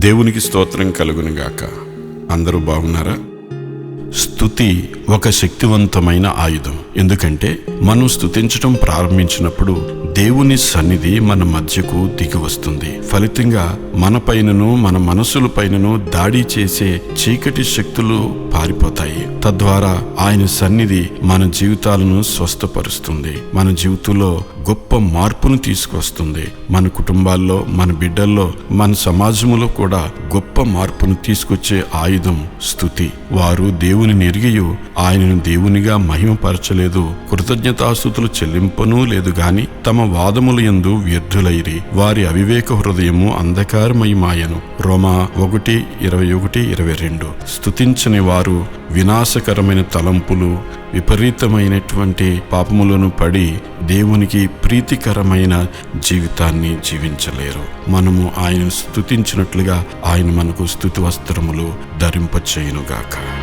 దేవునికి స్తోత్రం కలుగునుగాక అందరూ బాగున్నారా? స్థుతి ఒక శక్తివంతమైన ఆయుధం. ఎందుకంటే మనం స్థుతించడం ప్రారంభించినప్పుడు దేవుని సన్నిధి మన మధ్యకు దిగి వస్తుంది. ఫలితంగా మన పైనను మన మనసుల పైనను దాడి చేసే చీకటి శక్తులు పారిపోతాయి. తద్వారా ఆయన సన్నిధి మన జీవితాలను స్వస్థపరుస్తుంది. మన జీవితంలో గొప్ప మార్పును తీసుకొస్తుంది. మన కుటుంబాల్లో మన బిడ్డల్లో మన సమాజంలో కూడా గొప్ప మార్పును తీసుకొచ్చే ఆయుధం స్థుతి. వారు దేవుని నెరిగియు ఆయనను దేవునిగా మహిమపరచలేదు. కృతజ్ఞతాస్థుతులు చెల్లింపనూ లేదు గాని తమ వాదముల యందు వ్యర్థులైరి. వారి అవివేక హృదయము అంధకారమయమాయను. రోమా ఒకటి ఇరవై ఒకటి ఇరవై రెండు. స్థుతించని వారు వినాశకరమైన తలంపులు విపరీతమైనటువంటి పాపములను పడి దేవునికి ప్రీతికరమైన జీవితాన్ని జీవించలేరు. మనము ఆయన స్థుతించినట్లుగా ఆయన మనకు స్థుతి వస్త్రములు ధరింపచేయునుగాక.